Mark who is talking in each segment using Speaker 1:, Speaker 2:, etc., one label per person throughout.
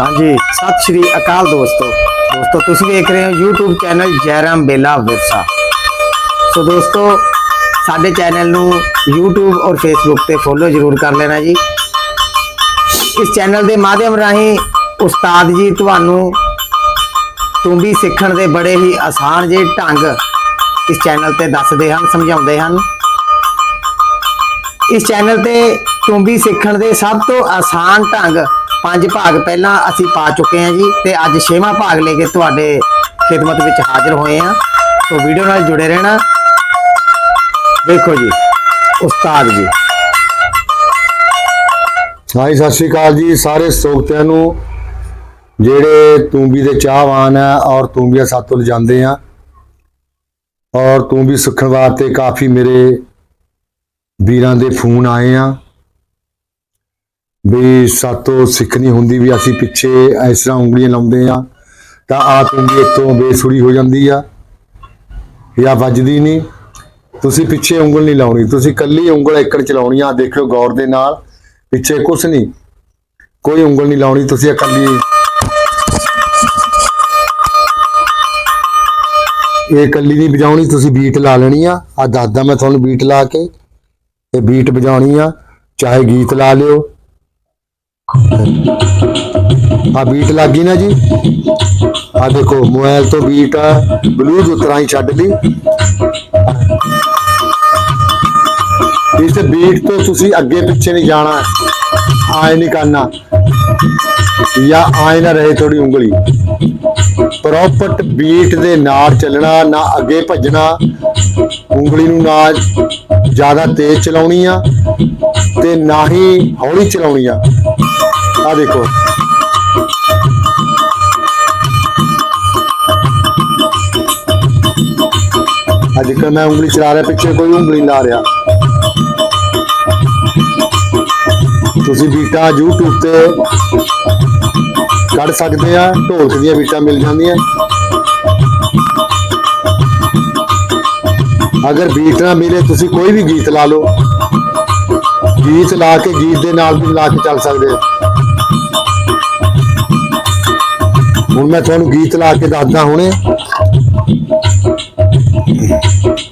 Speaker 1: ਹਾਂਜੀ, ਸਤਿ ਸ਼੍ਰੀ ਅਕਾਲ ਦੋਸਤੋ। ਦੋਸਤੋ, ਤੁਸੀਂ ਵੇਖ ਰਹੇ ਹੋ YouTube ਚੈਨਲ ਜੈਰਾਮ ਬੇਲਾ ਵਿਰਸਾ। ਸੋ ਦੋਸਤੋ, ਸਾਡੇ ਚੈਨਲ ਨੂੰ YouTube ਔਰ Facebook ਤੇ ਫੋਲੋ ਜ਼ਰੂਰ ਕਰ ਲੈਣਾ ਜੀ। ਇਸ ਚੈਨਲ ਦੇ ਮਾਧਿਅਮ ਰਾਹੀਂ ਉਸਤਾਦ ਜੀ ਤੁਹਾਨੂੰ ਤੁੰਬੀ ਸਿੱਖਣ ਦੇ ਬੜੇ ਹੀ ਆਸਾਨ ਜਿਹੇ ਢੰਗ ਇਸ ਚੈਨਲ ਤੇ ਦੱਸਦੇ ਹਨ, ਸਮਝਾਉਂਦੇ ਹਨ। ਇਸ ਚੈਨਲ ਤੇ ਤੁੰਬੀ ਸਿੱਖਣ ਦੇ ਸਭ ਤੋਂ ਆਸਾਨ ਢੰਗ ਪੰਜ ਭਾਗ ਪਹਿਲਾਂ ਅਸੀਂ ਪਾ ਚੁੱਕੇ ਹਾਂ ਜੀ ਤੇ ਅੱਜ ਛੇਵਾਂ ਭਾਗ ਲੈ ਕੇ ਤੁਹਾਡੇ ਖਿਦਮਤ ਵਿੱਚ ਹਾਜ਼ਰ ਹੋਏ ਹਾਂ। ਸੋ ਵੀਡੀਓ ਨਾਲ ਜੁੜੇ ਰਹਿਣਾ। ਦੇਖੋ ਜੀ, ਉਸਤਾਦ ਜੀ।
Speaker 2: ਹਾਂਜੀ, ਸਤਿ ਸ਼੍ਰੀ ਅਕਾਲ ਜੀ। ਸਾਰੇ ਸੋਗਤਿਆਂ ਨੂੰ ਜਿਹੜੇ ਤੂੰਬੀ ਦੇ ਚਾਹਵਾਨ ਆ ਔਰ ਤੂੰਬੀਆਂ ਸਾਤੋਂ ਜਾਂਦੇ ਆ ਔਰ ਤੂੰਬੀ ਸਿੱਖਣ ਵਾਸਤੇ ਕਾਫੀ ਮੇਰੇ ਵੀਰਾਂ ਦੇ ਫੋਨ ਆਏ ਆ। ਵੀ ਸਾਤੋਂ ਨਹੀਂ ਹੁੰਦੀ ਵੀ ਅਸੀਂ ਪਿੱਛੇ ਇਸ ਤਰ੍ਹਾਂ ਉਂਗਲੀਆਂ ਲਾਉਂਦੇ ਆ ਤਾਂ ਆ ਤੂੰਬੀ ਇੱਥੋਂ ਬੇਸੁਰੀ ਹੋ ਜਾਂਦੀ ਆ ਜਾਂ ਵੱਜਦੀ ਨਹੀਂ। ਤੁਸੀਂ ਪਿੱਛੇ ਉਂਗਲ ਨਹੀਂ ਲਾਉਣੀ, ਤੁਸੀਂ ਕੱਲੀ ਉਂਗਲ ਇੱਕੜ ਚਲਾਉਣੀ ਆ ਦੇਖਿਓ ਗੌਰ ਦੇ ਨਾਲ, ਪਿੱਛੇ ਕੁਛ ਨਹੀਂ। ਕੋਈ ਉਂਗਲ ਨਹੀਂ ਲਾਉਣੀ, ਤੁਸੀਂ ਇਕੱਲੀ। ਇਹ ਇਕੱਲੀ ਨਹੀਂ ਵਜਾਉਣੀ, ਤੁਸੀਂ ਬੀਟ ਲਾ ਲੈਣੀ ਆ। ਆ ਦੱਸਦਾ ਮੈਂ ਤੁਹਾਨੂੰ ਬੀਟ ਲਾ ਕੇ ਇਹ ਬੀਟ ਵਜਾਉਣੀ ਆ, ਚਾਹੇ ਗੀਤ ਲਾ ਲਿਓ। ਆ ਬੀਟ ਲੱਗੀ ਨਾ ਜੀ। ਆ ਦੇਖੋ, ਮੋਬਾਈਲ ਤੋਂ ਬੀਟ ਬਲੂਟੁੱਥ ਰਾਹੀਂ ਛੱਡ ਲਈ। ਇਸ ਬੀਟ ਤੋਂ ਤੁਸੀਂ ਅੱਗੇ ਪਿੱਛੇ ਨਹੀਂ ਜਾਣਾ, ਆਏ ਨਹੀਂ ਕਰਨਾ, ਜਾਂ ਆਏ ਨਾ ਰਹੇ ਥੋੜੀ ਉਂਗਲੀ। ਪ੍ਰੋਪਰ ਬੀਟ ਦੇ ਨਾਲ ਚੱਲਣਾ, ਨਾ ਅੱਗੇ ਭੱਜਣਾ, ਉਂਗਲੀ ਨੂੰ ਨਾ ਜ਼ਿਆਦਾ ਤੇਜ਼ ਚਲਾਉਣੀ ਆ ਤੇ ਨਾ ਹੀ ਹੌਲੀ ਚਲਾਉਣੀ ਆ। ਆ ਦੇਖੋ। ਅੱਜ ਕੱਲ੍ਹ ਮੈਂ ਉਂਗਲੀ ਚਲਾ ਰਿਹਾ, ਪਿੱਛੇ ਕੋਈ ਉਂਗਲੀ ਨਹੀਂ ਲਾ ਰਿਹਾ। ਤੁਸੀਂ ਬੀਟਾਂ YouTube ਤੇ ਕੱਢ ਸਕਦੇ ਆ, ਢੋਲਕ ਦੀਆਂ ਬੀਟਾਂ ਮਿਲ ਜਾਂਦੀਆਂ। ਅਗਰ ਬੀਟ ਨਾ ਮਿਲੇ, ਤੁਸੀਂ ਕੋਈ ਵੀ ਗੀਤ ਲਾ ਲਓ। ਗੀਤ ਲਾ ਕੇ ਗੀਤ ਦੇ ਨਾਲ ਵੀ ਲਾ ਕੇ ਚੱਲ ਸਕਦੇ ਹੁਣ ਮੈਂ ਤੁਹਾਨੂੰ ਗੀਤ ਲਾ ਕੇ ਦੱਸਦਾ ਹੁਣੇ।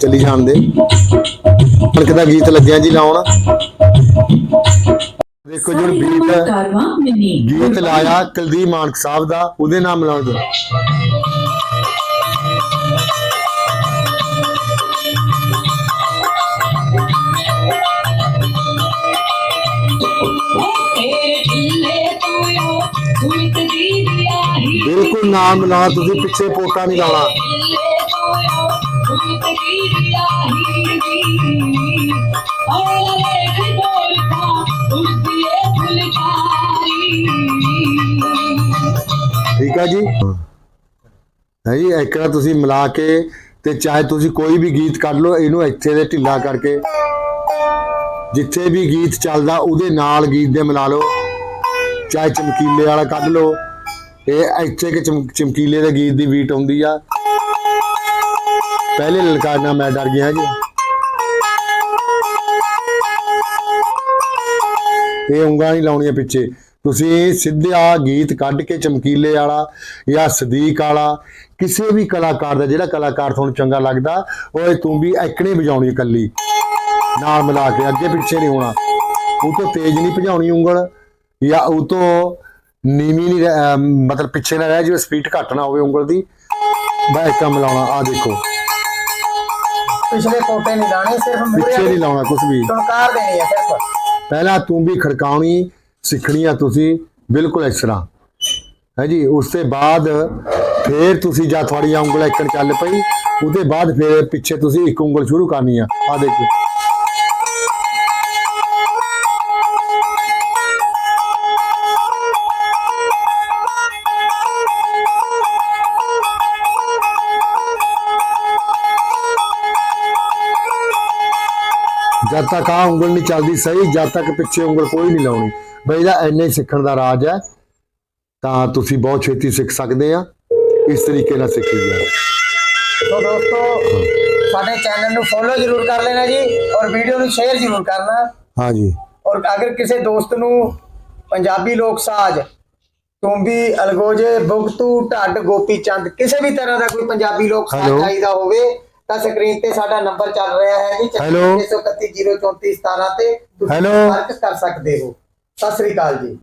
Speaker 2: ਚੱਲੀ ਜਾਣ ਦੇ। ਹੁਣ ਕਿਦਾ ਗੀਤ ਲੱਗਿਆ ਜੀ ਲਾਉਣ। ਦੇਖੋ ਜਿਹੜਾ ਬੀਟ ਗੀਤ ਲਾਇਆ ਕੁਲਦੀਪ ਮਾਨਕ ਸਾਹਿਬ ਦਾ ਉਹਦੇ ਨਾਲ ਮਿਲਾਉਣ ਬਿਲਕੁਲ ਨਾਮ ਲਾ ਤੁਸੀਂ ਪਿੱਛੇ ਪੋਟਾ ਨਹੀਂ ਲਾਉਣਾ। ਠੀਕ ਹੈ ਜੀ? ਹੈ ਜੀ ਇੱਕ ਵਾਰ ਤੁਸੀਂ ਮਿਲਾ ਕੇ ਤੇ ਚਾਹੇ ਤੁਸੀਂ ਕੋਈ ਵੀ ਗੀਤ ਕੱਢ ਲਓ ਇਹਨੂੰ ਇੱਥੇ ਦੇ ਢਿੱਲਾ ਕਰਕੇ। ਜਿੱਥੇ ਵੀ ਗੀਤ ਚੱਲਦਾ ਉਹਦੇ ਨਾਲ ਗੀਤ ਦੇ ਮਿਲਾ ਲਓ। ਚਾਹੇ ਚਮਕੀਲੇ ਵਾਲਾ ਕੱਢ ਲਓ। ਇਹ ਇੱਥੇ ਕਿ ਚਮਕੀਲੇ ਦੇ ਗੀਤ ਦੀ ਬੀਟ ਹੁੰਦੀ ਆ। ਪਹਿਲੇ ਲਲਕਾਰਨਾ ਮੈਂ ਡਰ ਗਿਆ ਜੀ। ਇਹ ਉਂਗਲਾਂ ਨਹੀਂ ਲਾਉਣੀਆਂ ਪਿੱਛੇ। ਤੁਸੀਂ ਸਿੱਧਾ ਗੀਤ ਕੱਢ ਕੇ ਚਮਕੀਲੇ ਵਾਲਾ ਜਾਂ ਸਦੀਕ ਵਾਲਾ, ਕਿਸੇ ਵੀ ਕਲਾਕਾਰ ਦਾ, ਜਿਹੜਾ ਕਲਾਕਾਰ ਤੁਹਾਨੂੰ ਚੰਗਾ ਲੱਗਦਾ, ਉਹ ਇਹ ਤੂੰ ਵੀ ਐਕਣੇ ਵਜਾਉਣੀ ਇਕੱਲੀ। ਨਾਲ ਮਿਲਾ ਕੇ ਅੱਗੇ ਪਿੱਛੇ ਨਹੀਂ ਹੋਣਾ। ਉਹ ਤੋਂ ਤੇਜ਼ ਨਹੀਂ ਭਜਾਉਣੀ ਉਂਗਲ। ਜਾਂ ਉਹ ਤੋਂ ਨੀਵੀਂ ਨਹੀਂ ਮਤਲਬ ਪਿੱਛੇ ਨਾ ਰਹਿ ਜਿਵੇਂ ਸਪੀਡ ਘੱਟ ਨਾ ਹੋਵੇ ਉਂਗਲ ਦੀ। ਬਸ ਇੱਕ ਮਿਲਾਉਣਾ ਆ ਦੇਖੋ।
Speaker 1: ਪਿਛਲੇ ਪੋਟੇ ਨਹੀਂ ਲਾਣੇ ਸਿਰਫ
Speaker 2: ਪਿੱਛੇ ਨਹੀਂ ਲਾਉਣਾ ਕੁਝ ਵੀ।
Speaker 1: ਟੁਣਕਾਰ ਦੇਣੀ ਹੈ ਸਿਰਫ।
Speaker 2: ਪਹਿਲਾਂ ਤੂੰ ਵੀ ਖੜਕਾਉਣੀ ਸਿੱਖਣੀ ਆ ਤੁਸੀਂ ਬਿਲਕੁਲ ਇਸ ਤਰ੍ਹਾਂ। ਹੈ ਜੀ ਉਸ ਤੋਂ ਬਾਅਦ ਫੇਰ ਤੁਸੀਂ ਜਾਂ ਤੁਹਾਡੀ ਉਂਗਲ ਇੱਕਣ ਚੱਲ ਪਈ ਉਹਦੇ ਬਾਅਦ ਫੇਰ ਪਿੱਛੇ ਤੁਸੀਂ ਇੱਕ ਉਂਗਲ ਸ਼ੁਰੂ ਕਰਨੀ ਆ। ਆ ਦੇਖੋ। ਜਦ ਤੱਕ ਆ ਉਂਗਲ ਨਹੀਂ ਚੱਲਦੀ ਸਹੀ ਜਦ ਤੱਕ ਪਿੱਛੇ ਉਂਗਲ ਕੋਈ ਨਹੀਂ ਲਾਉਣੀ। ਬਈ ਇਹਦਾ ਹੀ ਸਿੱਖਣ ਦਾ ਰਾਜ ਹੈ ਤਾਂ ਤੁਸੀਂ ਬਹੁਤ ਛੇਤੀ ਸਿੱਖ ਸਕਦੇ ਆ। ਇਸ ਤਰੀਕੇ ਨਾਲ ਸਿੱਖੀ ਜਾ
Speaker 1: ਸੋ ਦੋਸਤੋ ਸਾਡੇ ਚੈਨਲ ਨੂੰ ਫੋਲੋ ਜ਼ਰੂਰ ਕਰ ਲੈਣਾ ਜੀ ਔਰ ਵੀਡੀਓ ਨੂੰ ਸ਼ੇਅਰ ਜ਼ਰੂਰ ਕਰਨਾ।
Speaker 2: ਹਾਂਜੀ
Speaker 1: ਔਰ ਅਗਰ ਕਿਸੇ ਦੋਸਤ ਨੂੰ ਪੰਜਾਬੀ ਲੋਕ ਸਾਜ਼ ਤੁੰਬੀ ਅਲਗੋਜੇ ਬੁਗਤੂ ਢੱਡ ਗੋਪੀ ਚੰਦ ਕਿਸੇ ਵੀ ਤਰ੍ਹਾਂ ਦਾ ਕੋਈ ਪੰਜਾਬੀ ਲੋਕ
Speaker 2: Hello?
Speaker 1: ਚਾਹੀਦਾ ਹੋਵੇ ਤਾਂ ਸਕਰੀਨ ਤੇ ਸਾਡਾ ਨੰਬਰ ਚੱਲ ਰਿਹਾ ਹੈ ਜੀ
Speaker 2: Hello?
Speaker 1: 631 034 17 ਤੇ ਤੁਸੀਂ
Speaker 2: Hello?
Speaker 1: ਸੰਪਰਕ ਕਰ ਸਕਦੇ ਹੋ ਸਤਿ ਸ੍ਰੀ ਅਕਾਲ ਜੀ